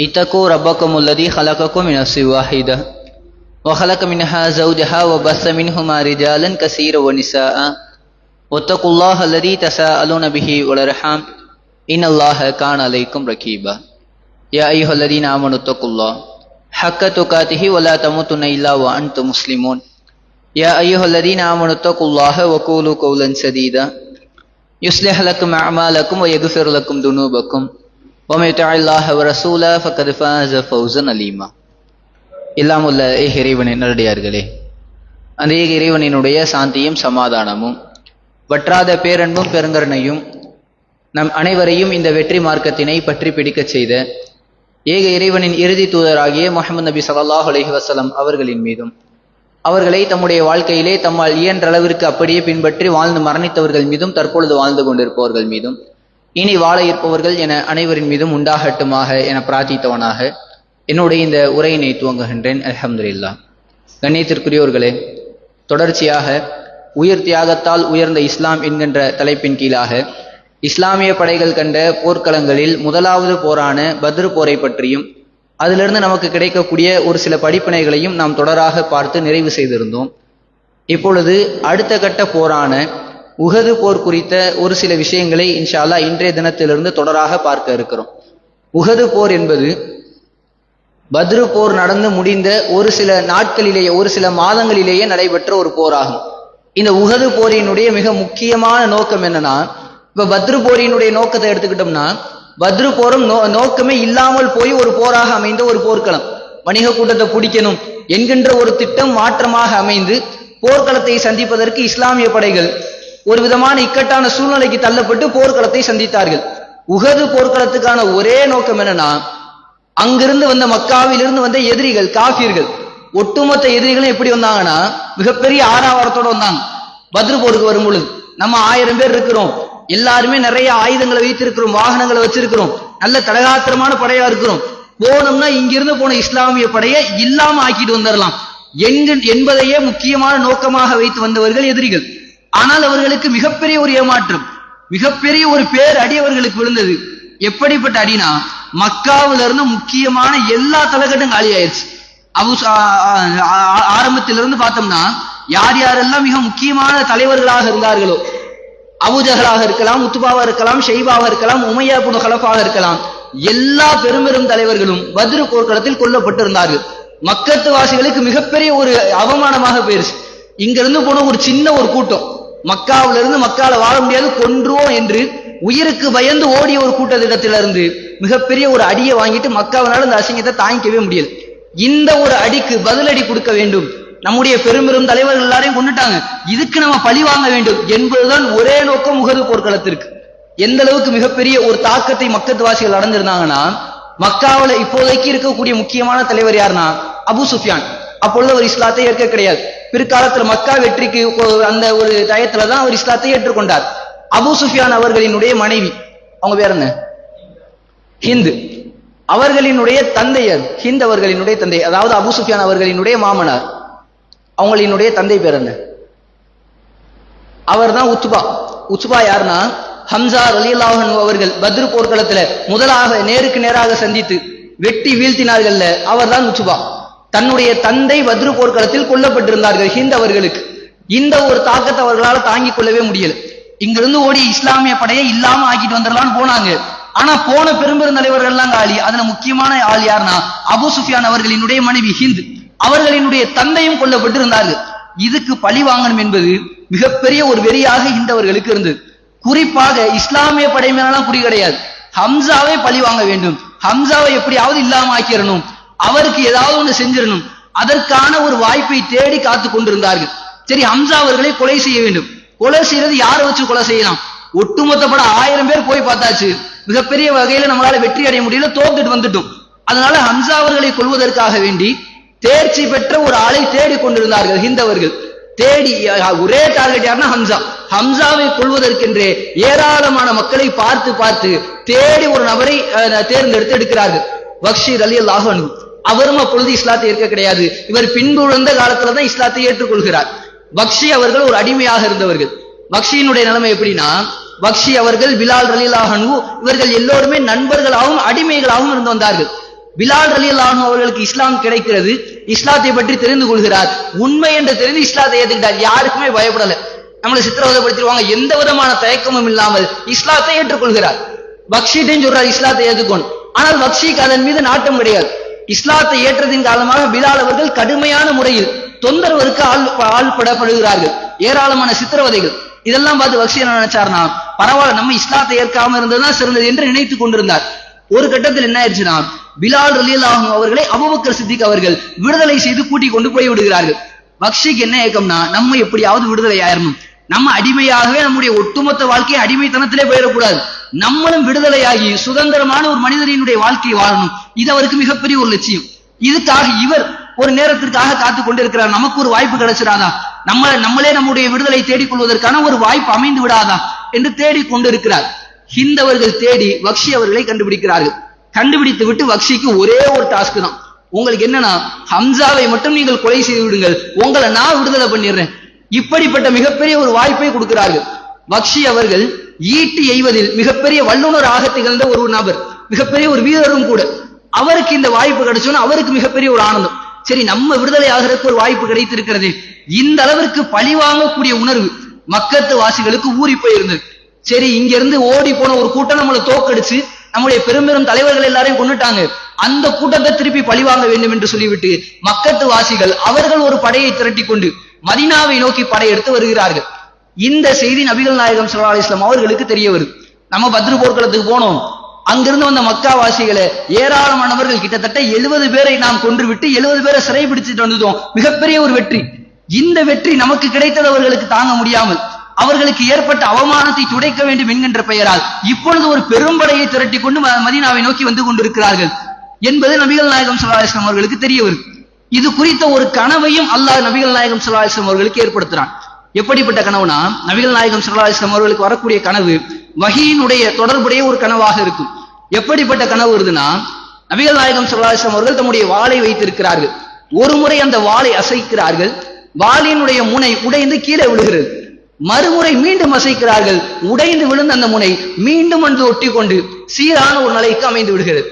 اتقوا ربكم الذي خلقكم من نفس واحدة وخلق منها زوجها وبث منهما رجالا كثيرا ونساء. واتقوا الله الذي تساءلون به والأرحام. إن الله كان عليكم رقيبا يا أيها الذين آمنوا اتقوا الله حق تقاته ولا تموتن إلا وأنتم مسلمون. يا أيها الذين آمنوا اتقوا الله وقولوا قولا سديدا. يصلح لكم أعمالكم ويغفر لكم ذنوبكم. ومن يطع الله ورسوله فقد فاز فوزا عظيما எல்லாம் உள்ள ஏக இறைவனின் நல்லடியார்களே அந்த ஏக இறைவனினுடைய சாந்தியும் சமாதானமும் வற்றாத பேரன்பும் பெருங்கருணையும் நம் அனைவரையும் இந்த வெற்றி மார்க்கத்தினை பற்றி பிடிக்கச் செய்த ஏக இறைவனின் இறுதி தூதராகிய முகமது நபி ஸல்லல்லாஹு அலைஹி வஸல்லம் அவர்களின் மீதும் அவர்களை தம்முடைய வாழ்க்கையிலே தம்மால் இயன்ற அளவிற்கு அப்படியே பின்பற்றி வாழ்ந்து மரணித்தவர்கள் மீதும் தற்பொழுது வாழ்ந்து கொண்டிருப்பவர்கள் மீதும் இனி வாழ இருப்பவர்கள் என அனைவரின் மீதும் உண்டாகட்டுமாக என பிரார்த்தித்தவனாக என்னுடைய இந்த உரையினை துவங்குகின்றேன். அல்ஹம்துலில்லா. கண்ணியத்திற்குரியோர்களே தொடர்ச்சியாக உயிர் தியாகத்தால் உயர்ந்த இஸ்லாம் என்கின்ற தலைப்பின் கீழாக இஸ்லாமிய படைகள் கண்ட போர்க்களங்களில் முதலாவது போரான பத்ரு போரை பற்றியும் அதிலிருந்து நமக்கு கிடைக்கக்கூடிய ஒரு சில படிப்பினைகளையும் நாம் தொடராக பார்த்து நிறைவு செய்திருந்தோம். இப்பொழுது அடுத்த கட்ட போரான உகது போர் குறித்த ஒரு சில விஷயங்களை இன்ஷா இன்றைய தினத்திலிருந்து தொடராக பார்க்க இருக்கிறோம். உகது போர் என்பது பத்ரு போர் நடந்து முடிந்த ஒரு சில நாட்களிலேயே ஒரு சில மாதங்களிலேயே நடைபெற்ற ஒரு போராகும். இந்த உகது போரினுடைய மிக முக்கியமான நோக்கம் என்னன்னா இப்ப பத்ரு போரினுடைய நோக்கத்தை எடுத்துக்கிட்டோம்னா பத்ரு போரும் நோ நோக்கமே இல்லாமல் போய் ஒரு போராக அமைந்த ஒரு போர்க்களம். வணிக கூட்டத்தை பிடிக்கணும் என்கின்ற ஒரு திட்டம் மாற்றமாக அமைந்து போர்க்களத்தை சந்திப்பதற்கு இஸ்லாமிய படைகள் ஒரு விதமான இக்கட்டான சூழ்நிலைக்கு தள்ளப்பட்டு போர்க்களத்தை சந்தித்தார்கள். உகது போர்க்களத்துக்கான ஒரே நோக்கம் என்னன்னா அங்கிருந்து வந்த மக்காவிலிருந்து வந்த எதிரிகள் காஃபியர்கள் ஒட்டுமொத்த எதிரிகளும் எப்படி வந்தாங்கன்னா மிகப்பெரிய ஆறாவாரத்தோட வந்தாங்க. பத்ரு போருக்கு வரும் பொழுது நம்ம ஆயிரம் பேர் இருக்கிறோம். எல்லாருமே நிறைய ஆயுதங்களை வைத்திருக்கிறோம் வாகனங்களை வச்சிருக்கிறோம். நல்ல தடகாத்திரமான படையா இருக்கிறோம். போனோம்னா இங்கிருந்து போன இஸ்லாமிய படையை இல்லாம ஆக்கிட்டு வந்துடலாம் எங்கு என்பதையே முக்கியமான நோக்கமாக வைத்து வந்தவர்கள் எதிரிகள். ஆனால் அவர்களுக்கு மிகப்பெரிய ஒரு ஏமாற்றம் மிகப்பெரிய ஒரு பேர் அடி அவர்களுக்கு விழுந்தது. எப்படிப்பட்ட அடினா மக்காவில இருந்து முக்கியமான எல்லா தலைக்கட்டும் காலி ஆயிடுச்சு அபு ஆரம்பத்திலிருந்து பார்த்தோம்னா யார் யாரெல்லாம் மிக முக்கியமான தலைவர்களாக இருந்தார்களோ அபுஜகலாக இருக்கலாம் உத்துபாவா இருக்கலாம் ஷெய்பாவா இருக்கலாம் உமையா புனு கலப்பாக இருக்கலாம் எல்லா பெரும்பெரும் தலைவர்களும் பத்ரு போர்க்களத்தில் கொல்லப்பட்டிருந்தார்கள். மக்கத்து வாசிகளுக்கு மிகப்பெரிய ஒரு அவமானமாக போயிருச்சு. இங்க இருந்து போன ஒரு சின்ன ஒரு கூட்டம். மக்காவில இருந்து மக்கால வாழ முடியாது கொன்றுவோம் என்று உயிருக்கு பயந்து ஓடிய ஒரு கூட்டத்திடத்திலிருந்து மிகப்பெரிய ஒரு அடியை வாங்கிட்டு மக்காவினால இந்த அசிங்கத்தை தாங்கிக்கவே முடியல. இந்த ஒரு அடிக்கு பதிலடி கொடுக்க வேண்டும். நம்முடைய பெரும்பெரும் தலைவர்கள் எல்லாரையும் கொண்டுட்டாங்க இதுக்கு நம்ம பழி வாங்க வேண்டும் என்பதுதான் ஒரே நோக்கம் முகது போர்க்களத்திற்கு. எந்த அளவுக்கு மிகப்பெரிய ஒரு தாக்கத்தை மக்கத்து வாசிகள் அடைஞ்சிருந்தாங்கன்னா மக்காவில இப்போதைக்கு இருக்கக்கூடிய முக்கியமான தலைவர் யாருன்னா? அபு சுஃபியான். அப்பொழுது அவர் இஸ்லாத்தை ஏற்க கிடையாது. பிற்காலத்துல மக்கா வெற்றிக்கு அந்த ஒரு டயத்துல தான் அவர் இஸ்லாத்தை ஏற்றுக்கொண்டார். அபு சுஃபியான் அவர்களினுடைய மனைவி. அவங்க பேர் என்ன? ஹிந்து. அவர்களினுடைய தந்தையர் ஹிந்த் அவர்களினுடைய தந்தை அதாவது அபு சுஃபியான் அவர்களினுடைய மாமனார். அவங்களினுடைய தந்தை பேர் என்ன? அவர் தான் உத்பா. உத்பா யாருன்னா ஹம்சா அலிலாஹன் அவர்கள் பத்ரு போர்க்களத்துல முதலாக நேருக்கு நேராக சந்தித்து வெட்டி வீழ்த்தினார்கள்ல அவர் தான் உத்பா. தன்னுடைய தந்தை வத்ரு போர்க்களத்தில் கொல்லப்பட்டிருந்தார்கள் ஹிந்த் அவர்களுக்கு இந்த ஒரு தாக்கத்தை அவர்களால் தாங்கிக் கொள்ளவே முடியல. இங்கிருந்து ஓடி இஸ்லாமிய படையை இல்லாம ஆக்கிட்டு வந்துடலாம்னு போனாங்க. ஆனா போன பெரும்பெரும் தலைவர்கள் எல்லாம் காலி. அதுல முக்கியமான ஆள் யாருன்னா அபு சுஃபியான் அவர்களினுடைய மனைவி ஹிந்த். அவர்களினுடைய தந்தையும் கொல்லப்பட்டு இருந்தார்கள் இதுக்கு பழி வாங்கணும் என்பது மிகப்பெரிய ஒரு வெறியாக இந்தவர்களுக்கு இருந்தது. குறிப்பாக இஸ்லாமிய படை மேலாம் குறி கிடையாது. ஹம்சாவை பழி வாங்க வேண்டும். ஹம்சாவை எப்படியாவது இல்லாம ஆக்கிடணும் அவருக்கு ஏதாவது ஒண்ணு செஞ்சிடணும். அதற்கான ஒரு வாய்ப்பை தேடி காத்து கொண்டிருந்தார்கள். சரி ஹம்சா அவர்களை கொலை செய்ய வேண்டும். கொலை செய்யறது யாரை வச்சு கொலை செய்யலாம்? ஒட்டுமொத்த ஆயிரம் பேர் போய் பார்த்தாச்சு. மிகப்பெரிய வகையில நம்மளால வெற்றி அடைய முடியல தோத்துட்டு வந்துட்டோம். அதனால ஹம்சா அவர்களை கொள்வதற்காக வேண்டி தேர்ச்சி பெற்ற ஒரு ஆளை தேடி கொண்டிருந்தார்கள் ஹிந்தவர்கள். தேடி ஒரே டார்கெட் யாருன்னா ஹம்சா. ஹம்சாவை கொள்வதற்கென்றே ஏராளமான மக்களை பார்த்து பார்த்து தேடி ஒரு நபரை தேர்ந்தெடுத்து எடுக்கிறார்கள். பக்ஷீர் அலி அல்லாஹ் அவரும் அப்பொழுது இஸ்லாத்தை ஏற்க கிடையாது. இவர் பின்புழந்த காலத்துல தான் இஸ்லாத்தை ஏற்றுக்கொள்கிறார். பக்ஷி அவர்கள் ஒரு அடிமையாக இருந்தவர்கள். பக்ஷியினுடைய நிலைமை எப்படின்னா பக்ஷி அவர்கள் பிலால் ரலீலாகனு இவர்கள் எல்லோருமே நண்பர்களாகவும் அடிமைகளாகவும் இருந்து வந்தார்கள். பிலால் ரலிலாஹனு அவர்களுக்கு இஸ்லாம் கிடைக்கிறது. இஸ்லாத்தை பற்றி தெரிந்து கொள்கிறார். உண்மை என்று தெரிந்து இஸ்லாத்தை ஏத்துக்கிட்டார் யாருக்குமே பயப்படல. நம்மளை சித்திரவதைப்படுத்திடுவாங்க. எந்த விதமான தயக்கமும் இல்லாமல் இஸ்லாத்தை ஏற்றுக்கொள்கிறார். பக்ஷிட்டையும் சொல்றார் இஸ்லாத்தை ஏற்றுக்கொண்டு ஆனால் பக்ஷிக்கு அதன் மீது நாட்டம் கிடையாது. இஸ்லாத்தை ஏற்றதின் காரணமாக பிலால் அவர்கள் கடுமையான முறையில் தொந்தரவருக்கு ஆள் ஆள்படப்படுகிறார்கள். ஏராளமான சித்திரவதைகள். இதெல்லாம் பார்த்து பக்ஷி என்ன நினைச்சார்னா பரவாயில்ல நம்ம இஸ்லாத்தை ஏற்காம இருந்ததுதான் சிறந்தது என்று நினைத்துக் கொண்டிருந்தார். ஒரு கட்டத்தில் என்ன ஆயிடுச்சுன்னா பிலால் ஆகும் அவர்களை அபூபக்கர் சித்திக் அவர்கள் விடுதலை செய்து கூட்டி கொண்டு போய் விடுகிறார்கள். பக்ஷிக்கு என்ன ஏக்கம்னா நம்ம எப்படியாவது விடுதலை ஆயிரணும். நம்ம அடிமையாகவே நம்முடைய ஒட்டுமொத்த வாழ்க்கையை அடிமைத்தனத்திலே போயிடக்கூடாது. நம்மளும் விடுதலையாகி சுதந்திரமான ஒரு மனிதனினுடைய வாழ்க்கையை வாழணும். இது அவருக்கு மிகப்பெரிய ஒரு லட்சியம். இதுக்காக இவர் ஒரு நேரத்திற்காக காத்து கொண்டிருக்கிறார். நமக்கு ஒரு வாய்ப்பு கிடைச்சிடாதா? நம்ம நம்மளே நம்முடைய விடுதலை தேடிக் கொள்வதற்கான ஒரு வாய்ப்பு அமைந்து விடாதா? என்று தேடிக் கொண்டிருக்கிறார். ஹிந்தவர்கள் தேடி வக்ஷி அவர்களை கண்டுபிடிக்கிறார்கள். கண்டுபிடித்து விட்டு வக்ஷிக்கு ஒரே ஒரு டாஸ்க் தான். உங்களுக்கு என்னன்னா ஹம்சாவை மட்டும் நீங்கள் கொலை செய்து விடுங்கள். உங்களை நான் விடுதலை பண்ணிடுறேன். இப்படிப்பட்ட மிகப்பெரிய ஒரு வாய்ப்பை கொடுக்கிறார்கள். வக்ஷி அவர்கள் ஈட்டி எய்வதில் மிகப்பெரிய வல்லுநராக திகழ்ந்த ஒரு நபர் மிகப்பெரிய ஒரு வீரரும் கூட. அவருக்கு இந்த வாய்ப்பு கிடைச்சோன்னு அவருக்கு மிகப்பெரிய ஒரு ஆனந்தம். சரி நம்ம விடுதலை ஆகிறதுக்கு ஒரு வாய்ப்பு கிடைத்திருக்கிறது. இந்த அளவிற்கு பழி வாங்கக்கூடிய உணர்வு மக்கத்து வாசிகளுக்கு ஊறி போயிருந்தது. சரி இங்க இருந்து ஓடி போன ஒரு கூட்டம் நம்மளை தோக்கடிச்சு நம்முடைய பெரும்பெரும் தலைவர்கள் எல்லாரையும் கொண்டுட்டாங்க அந்த கூட்டத்தை திருப்பி பழிவாங்க வேண்டும் என்று சொல்லிவிட்டு மக்கத்து வாசிகள் அவர்கள் ஒரு படையை திரட்டி கொண்டு மதினாவை நோக்கி படையெடுத்து வருகிறார்கள். இந்த செய்தி நபிகள் நாயகம் சல்லா அலிஸ்லாம் அவர்களுக்கு தெரிய வருது. நம்ம பத்ரு போர்க்களத்துக்கு போனோம். அங்கிருந்து வந்த மக்காவாசிகளை ஏராளமானவர்கள் கிட்டத்தட்ட எழுபது பேரை நாம் கொன்று விட்டு எழுபது பேரை சிறை பிடிச்சிட்டு வந்துட்டோம். மிகப்பெரிய ஒரு வெற்றி. இந்த வெற்றி நமக்கு கிடைத்தது அவர்களுக்கு தாங்க முடியாமல் அவர்களுக்கு ஏற்பட்ட அவமானத்தை துடைக்க வேண்டும் என்கின்ற பெயரால் இப்பொழுது ஒரு பெரும்படையை திரட்டி கொண்டு மதினாவை நோக்கி வந்து கொண்டிருக்கிறார்கள் என்பது நபிகள் நாயகம் ஸல்லல்லாஹு அவர்களுக்கு தெரிய வரும் இது குறித்த ஒரு கனவையும் அல்லாஹ் நபிகள் நாயகம் ஸல்லல்லாஹு அவர்களுக்கு ஏற்படுத்துறான். எப்படிப்பட்ட கனவுனா நபிகள் நாயகம் ஸல்லல்லாஹு அலைஹி அவர்களுக்கு வரக்கூடிய கனவு வகையினுடைய தொடர்புடைய ஒரு கனவாக இருக்கும். எப்படிப்பட்ட கனவு வருதுன்னா நபிகள் நாயகம் ஸல்லல்லாஹு அலைஹி அவர்கள் தம்முடைய வாளை வைத்திருக்கிறார்கள். ஒரு முறை அந்த வாளை அசைக்கிறார்கள். வாளினுடைய முனை உடைந்து கீழே விழுகிறது. மறுமுறை மீண்டும் அசைக்கிறார்கள். உடைந்து விழுந்த அந்த முனை மீண்டும் வந்து ஒட்டி கொண்டு சீரான ஒரு நிலைக்கு அமைந்து விடுகிறது.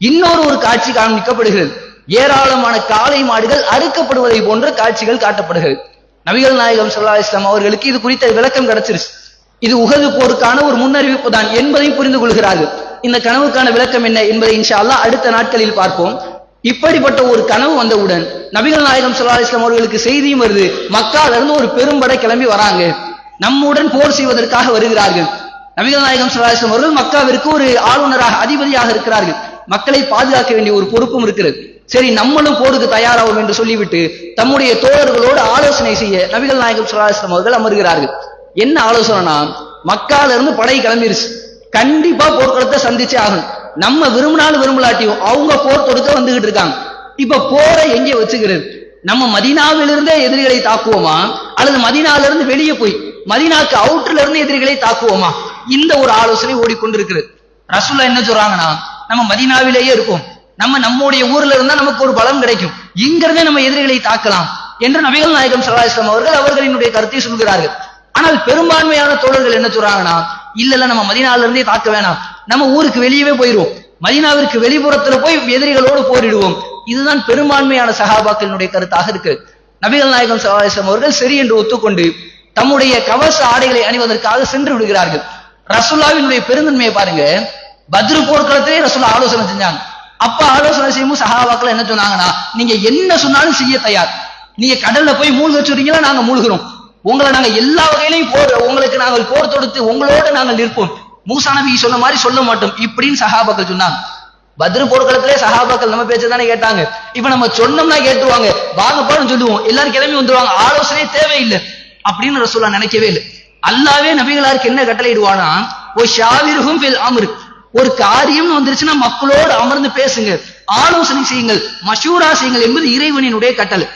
இன்னொரு ஒரு காட்சி காண்பிக்கப்படுகிறது ஏராளமான காளை மாடுகள் அறுக்கப்படுவதை போன்ற காட்சிகள் காட்டப்படுகிறது. நபிகள் நாயகம் சல்லா இஸ்லாம் அவர்களுக்கு இது குறித்த விளக்கம் கிடைச்சிருச்சு. இது உகது போருக்கான ஒரு முன்னறிவிப்பு தான் என்பதையும் புரிந்து கொள்கிறார்கள். இந்த கனவுக்கான விளக்கம் என்ன என்பதை இன்ஷா அல்லாஹ் அடுத்த நாட்களில் பார்ப்போம். இப்படிப்பட்ட ஒரு கனவு வந்தவுடன் நபிகள் நாயகம் சல்லா இஸ்லாம் அவர்களுக்கு செய்தியும் வருது. மக்கால இருந்து ஒரு பெரும்படை கிளம்பி வராங்க. நம்முடன் போர் செய்வதற்காக வருகிறார்கள். நபிகள் நாயகம் ஸல்லல்லாஹு அவர்கள் மக்காவிற்கு ஒரு ஆளுநராக அதிபதியாக இருக்கிறார்கள். மக்களை பாதுகாக்க வேண்டிய ஒரு பொறுப்பும் இருக்கிறது. சரி நம்மளும் போருக்கு தயாராகும் என்று சொல்லிவிட்டு தம்முடைய தோழர்களோடு ஆலோசனை செய்ய நபிகள் நாயகம் ஸல்லல்லாஹு அவர்கள் அமர்கிறார்கள். என்ன ஆலோசனைனா மக்கால இருந்து படை கிளம்பிருச்சு. கண்டிப்பா போர்க்களத்தை சந்திச்சே ஆகும் நம்ம விரும்பினாலும் விரும்பலாட்டியும் அவங்க போர் தொடுக்க வந்துகிட்டு இருக்காங்க. இப்ப போரை எங்கே வச்சுக்கிறது? நம்ம மதினாவிலிருந்தே எதிரிகளை தாக்குவோமா? அல்லது மதினால இருந்து வெளியே போய் மதினாக்கு அவுட்டர்ல இருந்து எதிரிகளை தாக்குவோமா? இந்த ஒரு ஆலோசனை ஓடிக்கொண்டிருக்கிறது. ரசூல்லா என்ன சொல்றாங்கன்னா நம்ம மதினாவிலேயே இருப்போம். நம்ம நம்முடைய ஊர்ல இருந்தா நமக்கு ஒரு பலம் கிடைக்கும். இங்கிருந்தே நம்ம எதிரிகளை தாக்கலாம் என்று நபிகள் நாயகம் சல்லா இஸ்லாம் அவர்கள் அவர்களினுடைய கருத்தை சொல்கிறார்கள். ஆனால் பெரும்பான்மையான தோழர்கள் என்ன சொல்றாங்கன்னா இல்ல இல்ல நம்ம மதினால இருந்தே தாக்க வேணாம். நம்ம ஊருக்கு வெளியவே போயிடுவோம் மதினாவிற்கு வெளிப்புறத்துல போய் எதிரிகளோடு போரிடுவோம். இதுதான் பெரும்பான்மையான சகாபாக்களினுடைய கருத்தாக இருக்கு. நபிகள் நாயகம் ஸல்லல்லாஹு அவர்கள் சரி என்று ஒத்துக்கொண்டு தம்முடைய கவச ஆடைகளை அணிவதற்காக சென்று விடுகிறார்கள். ரசுல்லாவினுடைய பெருந்தன்மையை பாருங்க. பத்ரு போர்க்களத்திலே ரசுல்லா ஆலோசனை செஞ்சாங்க. அப்ப ஆலோசனை செய்யும் சஹாபாக்கள் என்ன சொன்னாங்கன்னா நீங்க என்ன சொன்னாலும் செய்ய தயார். நீங்க கடல்ல போய் மூழ்க வச்சுறீங்களா நாங்க மூழ்கிறோம். உங்களை நாங்க எல்லா வகையிலையும் போர் உங்களுக்கு நாங்கள் போர் தொடுத்து உங்களோட நாங்கள் நிற்போம். மூசா நபி சொன்ன மாதிரி சொல்ல மாட்டோம். இப்படின்னு சஹாபாக்கள் சொன்னாங்க. பத்ரு போர்க்களத்திலே சஹாபாக்கள் நம்ம பேச்ச தானே கேட்டாங்க. இப்ப நம்ம சொன்னோம்னா கேட்டுருவாங்க. வாங்கப்பான்னு சொல்லுவோம். எல்லாரும் கிளம்பி வந்துருவாங்க. ஆலோசனையே தேவையில்லை. அப்படின்னு ரசூல்லா நினைக்கவே இல்லை. அல்லாவே நபிகளாருக்கு என்ன கட்டளையிடுவானா? ஓ ஷாவிருகும் ஃபில் ஒரு காரியம் வந்துருச்சுன்னா மக்களோடு அமர்ந்து பேசுங்க. ஆலோசனை செய்யுங்கள். மஷூரா செய்யுங்கள் என்பது இறைவனினுடைய கட்டளை.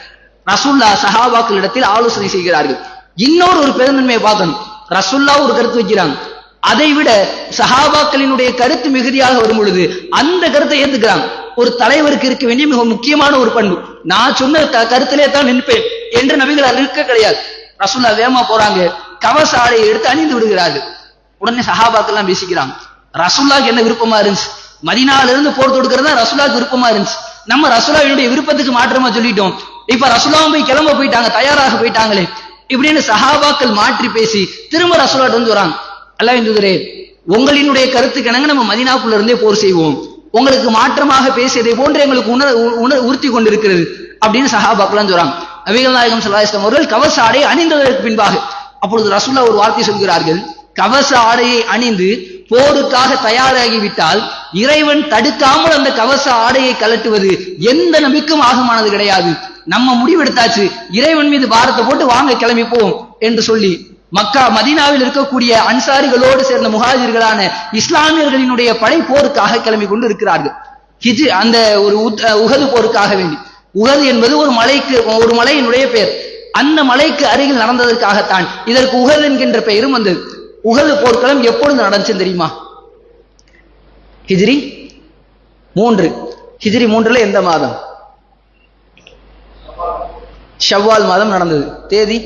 ரசுல்லா சஹாபாக்களிடத்தில் ஆலோசனை செய்கிறார்கள். இன்னொரு ஒரு பெருந்தன்மையை பார்க்கணும். ரசுல்லா ஒரு கருத்து வைக்கிறாங்க. அதை விட சஹாபாக்களினுடைய கருத்து மிகுதியாக வரும் பொழுது அந்த கருத்தை ஏத்துக்கிறாங்க. ஒரு தலைவருக்கு இருக்க வேண்டிய மிக முக்கியமான ஒரு பண்பு. நான் சொன்ன கருத்திலே தான் நிற்பேன் என்று நபிகள் இருக்க கிடையாது. ரசுல்லா வேகமா போறாங்க. கவச ஆடையை எடுத்து அணிந்து விடுகிறார்கள். உடனே சஹாபாக்கள் எல்லாம் பேசிக்கிறாங்க ரசுல்லாக்கு என்ன விருப்பமா இருந்துச்சு? மதினால இருந்து போர் தொடுக்கிறதா ரசுல்லாக்கு விருப்பமா இருந்துச்சு. நம்ம ரசுல்லாவினுடைய விருப்பத்துக்கு மாற்றமா சொல்லிட்டோம். இப்ப ரசுல்லாவும் போய் கிளம்ப போயிட்டாங்க தயாராக போயிட்டாங்களே. இப்படின்னு சஹாபாக்கள் மாற்றி பேசி திரும்ப ரசுல்லாட்டு வந்து வராங்க. அல்லாஹ் இந்துதரே உங்களினுடைய கருத்துக்கு இணங்க நம்ம மதினாக்குள்ள இருந்தே போர் செய்வோம். உங்களுக்கு மாற்றமாக பேசியதை போன்று எங்களுக்கு உணர் உணர் உறுத்தி கொண்டிருக்கிறது அப்படின்னு சஹாபாக்கெல்லாம் சொல்றாங்க நபிகள் நாயகம் ஸல்லல்லாஹு அவர்கள் கவச ஆடை அணிந்ததற்கு பின்பாக அப்பொழுது ரசுல்லா ஒரு வார்த்தை சொல்கிறார்கள். கவச ஆடையை அணிந்து போருக்காக தயாராகிவிட்டால் இறைவன் தடுக்காமல் அந்த கவச ஆடையை கலட்டுவது எந்த நம்பிக்கும் ஆகமானது கிடையாது. நம்ம முடிவெடுத்தாச்சு. இறைவன் மீது பாரத்தை போட்டு வாங்க கிளம்பிப்போம் என்று சொல்லி மக்கா மதீனாவில் இருக்கக்கூடிய அன்சாரிகளோடு சேர்ந்த முகாஜிர்களான இஸ்லாமியர்களினுடைய படை போருக்காக கிளம்பி கொண்டு இருக்கிறார்கள் ஹிஜ் அந்த ஒரு உகது போருக்காக வேண்டி. உகது என்பது ஒரு மலைக்கு ஒரு மலையினுடைய பெயர். அந்த மலைக்கு அருகில் நடந்ததற்காகத்தான். இதற்கு உகது என்கின்ற பெயரும் வந்தது. உகது போர்க்களம் எப்பொழுது நடந்துச்சுன்னு தெரியுமா? ஹிஜ்ரி மூன்று. ஹிஜ்ரி மூன்றுல எந்த மாதம்? ஷவ்வால் மாதம் நடந்தது. தேதி?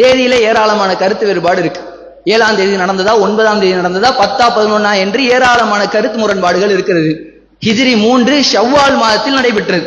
தேதியில ஏராளமான கருத்து வேறுபாடு இருக்கு. ஏழாம் தேதி நடந்ததா ஒன்பதாம் தேதி நடந்ததா பத்தா பதினொன்னா என்று ஏராளமான கருத்து முரண்பாடுகள் இருக்கிறது. ஹிஜ்ரி மூன்று ஷவ்வால் மாதத்தில் நடைபெற்றது.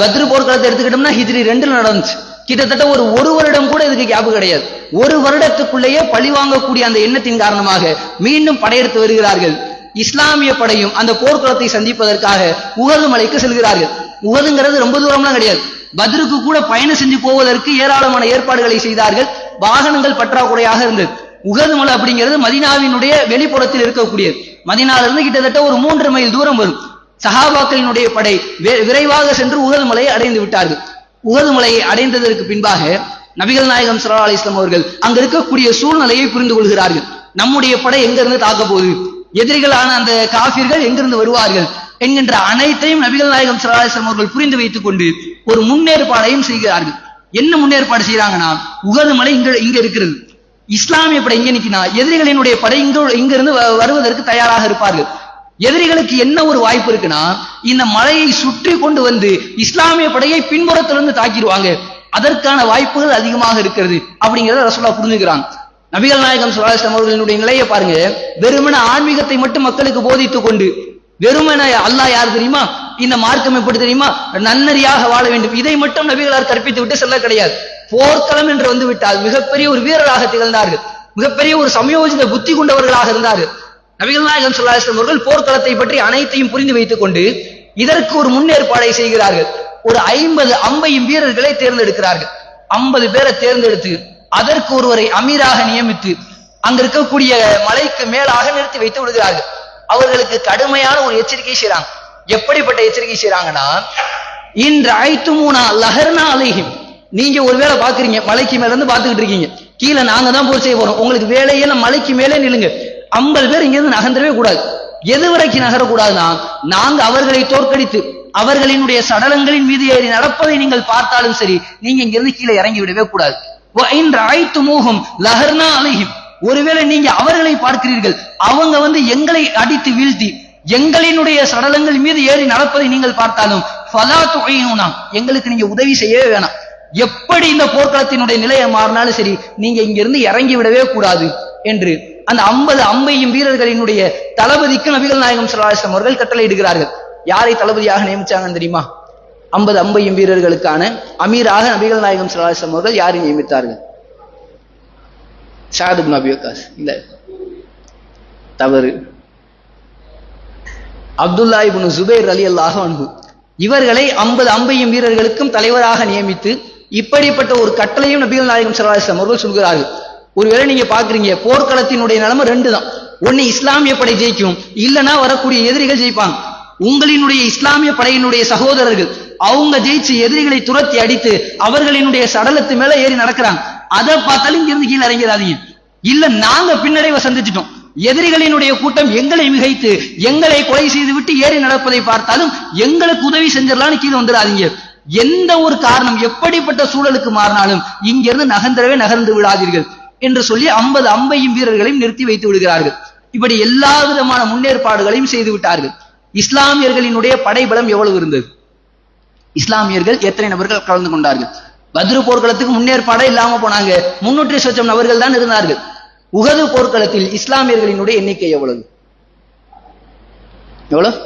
பத்ரு போர்க்களத்தை எடுத்துக்கிட்டோம்னா ஹிஜ்ரி ரெண்டில் நடந்துச்சு. கிட்டத்தட்ட ஒரு ஒரு வருடம் கூட இதுக்கு கேப் கிடையாது. ஒரு வருடத்துக்குள்ளேயே பழி வாங்கக்கூடிய அந்த எண்ணத்தின் காரணமாக மீண்டும் படையெடுத்து வருகிறார்கள். இஸ்லாமிய படையும் அந்த போர்க்குளத்தை சந்திப்பதற்காக உகது மலைக்கு செல்கிறார்கள். உகதுங்கிறது ரொம்ப தூரம்லாம் கிடையாது. பத்ருக்கு கூட பயணம் செஞ்சு போவதற்கு ஏராளமான ஏற்பாடுகளை செய்தார்கள். வாகனங்கள் பற்றாக்குறையாக இருந்தது. உகது மலை அப்படிங்கிறது மதினாவினுடைய வெளிப்புறத்தில் இருக்கக்கூடியது. மதினால இருந்து கிட்டத்தட்ட ஒரு மூன்று மைல் தூரம் வரும். சஹாபாக்களினுடைய படை வி- விரைவாக சென்று உகது மலையை அடைந்து விட்டார்கள். உகது மலையை அடைந்ததற்கு பின்பாக நபிகள் நாயகம் ஸல்லல்லாஹு அலி இஸ்லாம் அவர்கள் அங்க இருக்கக்கூடிய சூழ்நிலையை புரிந்து கொள்கிறார்கள். நம்முடைய படை எங்கிருந்து தாக்க போகுது? எதிரிகளான அந்த காபிர்கள் எங்கிருந்து வருவார்கள்? என்கின்ற அனைத்தையும் நபிகள் நாயகம் ஸல்லல்லாஹு அலைஹி அவர்கள் புரிந்து வைத்துக் கொண்டு ஒரு முன்னேற்பாடையும் செய்கிறார்கள். என்ன முன்னேற்பாடு செய்யறாங்கன்னா உகது மலை இங்க இங்க இருக்கிறது. இஸ்லாமிய படை இங்க நிக்கினா எதிரிகளினுடைய படை இங்க இங்க இருந்து வ- வருவதற்கு தயாராக இருப்பார்கள். எதிரிகளுக்கு என்ன ஒரு வாய்ப்பு இருக்குன்னா இந்த மலையை சுற்றி கொண்டு வந்து இஸ்லாமிய படையை பின்புறத்திலிருந்து தாக்கிடுவாங்க. அதற்கான வாய்ப்புகள் அதிகமாக இருக்கிறது அப்படிங்கறத ரசோல்லா புரிஞ்சுக்கிறாங்க. நபிகள் நாயகம் ஸல்லல்லாஹு அவர்களினுடைய நிலையை பாருங்க. வெறுமன ஆன்மீகத்தை மட்டும் மக்களுக்கு போதித்துக் கொண்டு வெறுமன அல்லாஹ் யார் தெரியுமா? இந்த மார்க்கம் எப்படி தெரியுமா? நன்னறியாக வாழ வேண்டும். இதை மட்டும் நபிகளார் கற்பித்து விட்டு செல்ல கிடையாது. போர்க்களம் என்று வந்து விட்டால் மிகப்பெரிய ஒரு வீரராக திகழ்ந்தார்கள். மிகப்பெரிய ஒரு சமயோஜித புத்தி கொண்டவர்களாக இருந்தார்கள். நபிகள் நாயகம் ஸல்லல்லாஹு அவர்கள் போர்க்களத்தை பற்றி அனைத்தையும் புரிந்து வைத்துக் கொண்டு இதற்கு ஒரு முன்னேற்பாடை செய்கிறார்கள். ஒரு ஐம்பது அம்பையும் வீரர்களை தேர்ந்தெடுக்கிறார்கள். ஐம்பது பேரை தேர்ந்தெடுத்து அதற்கு ஒருவரை அமீராக நியமித்து அங்க இருக்கக்கூடிய மலைக்கு மேலாக நிறுத்தி வைத்து விடுகிறார்கள். அவர்களுக்கு கடுமையான ஒரு எச்சரிக்கை செய்றாங்க. எப்படிப்பட்ட எச்சரிக்கை செய்றாங்கன்னா இன்று ஐத்துமூனா லஹர்னா அலைஹிம். நீங்க ஒருவேளை பாக்குறீங்க மலைக்கு மேல இருந்து பாத்துக்கிட்டு இருக்கீங்க. கீழே நாங்க தான் போர் செய்ய போறோம். உங்களுக்கு வேலையே மலைக்கு மேலே நில்லுங்க. ஐம்பது பேர் இங்க இருந்து நகர்ந்துடவே கூடாது. எது வரைக்கும் நகரக்கூடாதுன்னா நாங்க அவர்களை தோற்கடித்து அவர்களினுடைய சடலங்களின் மீது ஏறி நடப்பதை நீங்கள் பார்த்தாலும் சரி நீங்க இங்கிருந்து கீழே இறங்கி விடவே கூடாது. இன்று மூகம் லஹர்னா அலைஹிம். ஒருவேளை நீங்க அவர்களை பார்க்கிறீர்கள் அவங்க வந்து எங்களை அடித்து வீழ்த்தி எங்களினுடைய சடலங்கள் மீது ஏறி நடப்பதை நீங்கள் பார்த்தாலும் ஃபலா துகையினா எங்களுக்கு நீங்க உதவி செய்யவே வேணாம். எப்படி இந்த போர்க்களத்தினுடைய நிலையை மாறினாலும் சரி நீங்க இங்கிருந்து இறங்கி விடவே கூடாது என்று அந்த ஐம்பது அம்பையும் வீரர்களினுடைய தளபதிக்கு நபிகள் நாயகம் ஸல்லல்லாஹு அவர்கள் கட்டளையிடுகிறார்கள். யாரை தளபதியாக நியமிச்சாங்கன்னு தெரியுமா? ஐம்பது அம்பையும் வீரர்களுக்கான அமீராக நபிகள் நாயகம் ஸல்லல்லாஹு அவர்கள் யாரை நியமித்தார்கள்? ஷாத் இப்னு வக்காஸ். இல்ல. தவறு. அப்துல்லா முன்னு சுபேர் அலி அல்லாஹ் அன்ஹு. இவர்களை ஐம்பது அம்பையும் வீரர்களுக்கும் தலைவராக நியமித்து இப்படிப்பட்ட ஒரு கட்டளையும் நபிகள் நாயகம் ஸல்லல்லாஹு அவர்கள் சொல்கிறார்கள். ஒருவேளை நீங்க பாக்குறீங்க போர்க்களத்தினுடைய நிலைமை ரெண்டு தான் ஒன்னு இஸ்லாமிய படை ஜெயிக்கும் இல்லனா வரக்கூடிய எதிரிகள் ஜெயிப்பாங்க. உங்களினுடைய இஸ்லாமிய படையினுடைய சகோதரர்கள் அவங்க ஜெயிச்சு எதிரிகளை துரத்தி அடித்து அவர்களினுடைய சடலத்து மேல ஏறி நடக்கிறாங்க. அதை பார்த்தாலும் இங்கிருந்து கீழே இறங்கிடாதீங்க. இல்ல நாங்க பின்னடைவை சந்திச்சிட்டோம். எதிரிகளினுடைய கூட்டம் எங்களை மிகைத்து எங்களை கொலை செய்து விட்டு ஏறி நடப்பதை பார்த்தாலும் எங்களுக்கு உதவி செஞ்சிடலாம்னு கீழே வந்துடாதீங்க. எந்த ஒரு காரணம் எப்படிப்பட்ட சூழலுக்கு மாறினாலும் இங்கிருந்து நகர்ந்தரவே நகர்ந்து விடாதீர்கள். என்று சொல்லி ஐம்பது அம்பையும் வீரர்களையும் நிறுத்தி வைத்து விடுகிறார்கள். இப்படி எல்லா விதமான முன்னேற்பாடுகளையும் செய்து விட்டார்கள். இஸ்லாமியர்களினுடைய படைபலம் எவ்வளவு இருந்தது? இஸ்லாமியர்கள் எத்தனை நபர்கள் கலந்து கொண்டார்கள்? பத்ரு போர்க்களத்துக்கு முன்னேற்பாடே இல்லாம போனாங்க. முன்னூற்றி சொச்சம் நபர்கள் தான் இருந்தார்கள். உகது போர்க்களத்தில் இஸ்லாமியர்களினுடைய எண்ணிக்கை எவ்வளவு? எவ்வளவு?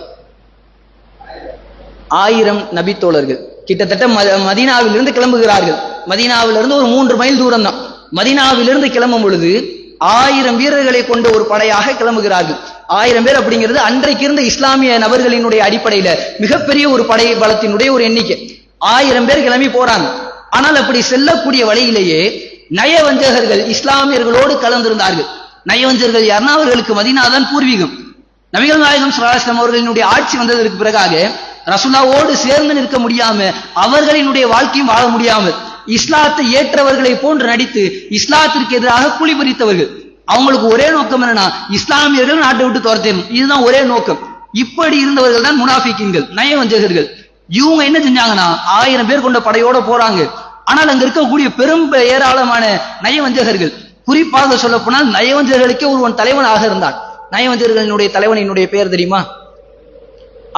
ஆயிரம் நபித்தோழர்கள். கிட்டத்தட்ட ம- மதீனாவிலிருந்து கிளம்புகிறார்கள். மதீனாவிலிருந்து ஒரு மூன்று மைல் தூரம் தான் மதினாவிலிருந்து கிளம்பும் பொழுது ஆயிரம் வீரர்களை கொண்ட ஒரு படையாக கிளம்புகிறார்கள். ஆயிரம் பேர் அப்படிங்கிறது அன்றைக்கு இருந்த இஸ்லாமிய நபர்களினுடைய அடிப்படையில மிகப்பெரிய ஒரு படை பலத்தினுடைய ஒரு எண்ணிக்கை. ஆயிரம் பேர் கிளம்பி போறாங்க. ஆனால் அப்படி செல்லக்கூடிய வழியிலேயே நயவஞ்சகர்கள் இஸ்லாமியர்களோடு கலந்திருந்தார்கள். நயவஞ்சர்கள் யாருன்னா அவர்களுக்கு மதீனாதான் பூர்வீகம். நபிகள் நாயகம் சுராஸ்லம் அவர்களினுடைய ஆட்சி வந்ததற்கு பிறகாக ரசுல்லாவோடு சேர்ந்து நிற்க முடியாம அவர்களினுடைய வாழ்க்கையும் வாழ முடியாமல் இஸ்லாத்தை ஏற்றவர்களை போன்று நடித்து இஸ்லாத்திற்கு எதிராக குழி பறித்தவர்கள். அவங்களுக்கு ஒரே நோக்கம் என்னன்னா இஸ்லாமியர்கள் நாட்டை விட்டு துரத்தணும் இதுதான் ஒரே நோக்கம். இப்படி இருந்தவர்கள் தான் முனாஃபிக்கின்கள் நயவஞ்சகர்கள். இவங்க என்ன செஞ்சாங்கன்னா ஆயிரம் பேர் கொண்ட படையோட போறாங்க. ஆனால் அங்க இருக்கக்கூடிய பெரும் ஏராளமான நயவஞ்சகர்கள் குறிப்பாக சொல்ல போனால் நயவஞ்சகர்களுக்கே ஒருவன் தலைவனாக இருந்தான். நயவஞ்சகர்களினுடைய தலைவனினுடைய பெயர் தெரியுமா?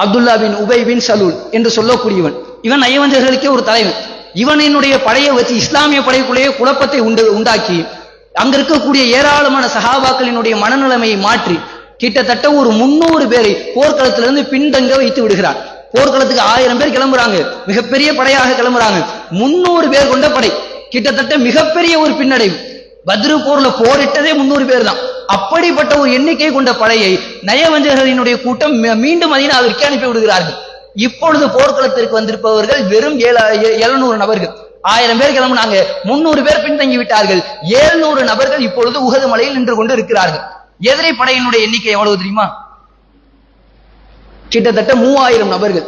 அப்துல்லா பின் உபை பின் சலூல் என்று சொல்லக்கூடியவன். இவன் நயவஞ்சகர்களுக்கே ஒரு தலைவன். இவனினுடைய படையை வச்சு இஸ்லாமிய படைக்குள்ளேயே குழப்பத்தை உண்டு உண்டாக்கி அங்க இருக்கக்கூடிய ஏராளமான சகாபாக்களினுடைய மனநிலைமையை மாற்றி கிட்டத்தட்ட ஒரு முன்னூறு பேரை போர்க்களத்திலிருந்து பின்தங்க வைத்து விடுகிறார். போர்க்களத்துக்கு ஆயிரம் பேர் கிளம்புறாங்க. மிகப்பெரிய படையாக கிளம்புறாங்க. முன்னூறு பேர் கொண்ட படை. கிட்டத்தட்ட மிகப்பெரிய ஒரு பின்னடைவு. பத்ரு போர்ல போரிட்டதே முன்னூறு பேர் தான். அப்படிப்பட்ட ஒரு எண்ணிக்கை கொண்ட படையை நயவஞ்சகர்களினுடைய கூட்டம் மீண்டும் மதீனாவிற்கு அனுப்பி விடுகிறார்கள். இப்பொழுது போர்க்களத்திற்கு வந்திருப்பவர்கள் வெறும் எழுநூறு நபர்கள். ஆயிரம் பேர் கிளம்புனாங்க முன்னூறு பேர் பின்தங்கி விட்டார்கள். ஏழ்நூறு நபர்கள் இப்பொழுது உகது மலையில் நின்று கொண்டு இருக்கிறார்கள். எதிரி படையினுடைய எண்ணிக்கை எவ்வளவு தெரியுமா? கிட்டத்தட்ட மூவாயிரம் நபர்கள்.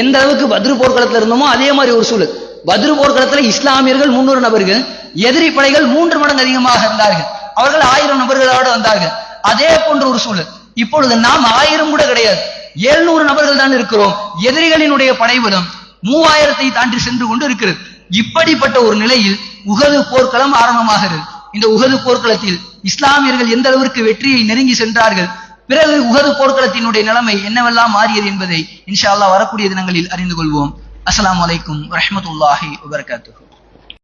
எந்த அளவுக்கு பத்ரு போர்க்களத்துல இருந்தோமோ அதே மாதிரி ஒரு சூழல். பத்ரு போர்க்களத்துல இஸ்லாமியர்கள் முன்னூறு நபர்கள் எதிரி படைகள் மூன்று மடங்கு அதிகமாக இருந்தார்கள். அவர்கள் ஆயிரம் நபர்களோடு வந்தார்கள். அதே போன்ற ஒரு சூழல். இப்பொழுது நாம் ஆயிரம் கூட கிடையாது. எழுநூறு நபர்கள் தான் இருக்கிறோம். எதிரிகளினுடைய படைபலம் மூவாயிரத்தை தாண்டி சென்று கொண்டு இருக்கிறது. இப்படிப்பட்ட ஒரு நிலையில் உகது போர்க்களம் ஆரம்பமாகிறது இந்த உகது போர்க்களத்தில் இஸ்லாமியர்கள் எந்த அளவிற்கு வெற்றியை நெருங்கி சென்றார்கள்? பிறகு உகது போர்க்களத்தினுடைய நிலைமை என்னவெல்லாம் மாறியது என்பதை இன்ஷா அல்லாஹ் வரக்கூடிய தினங்களில் அறிந்து கொள்வோம். அஸ்லாம் அலைக்கும் வரஹ்மத்துல்லாஹி வபரகாத்துஹு.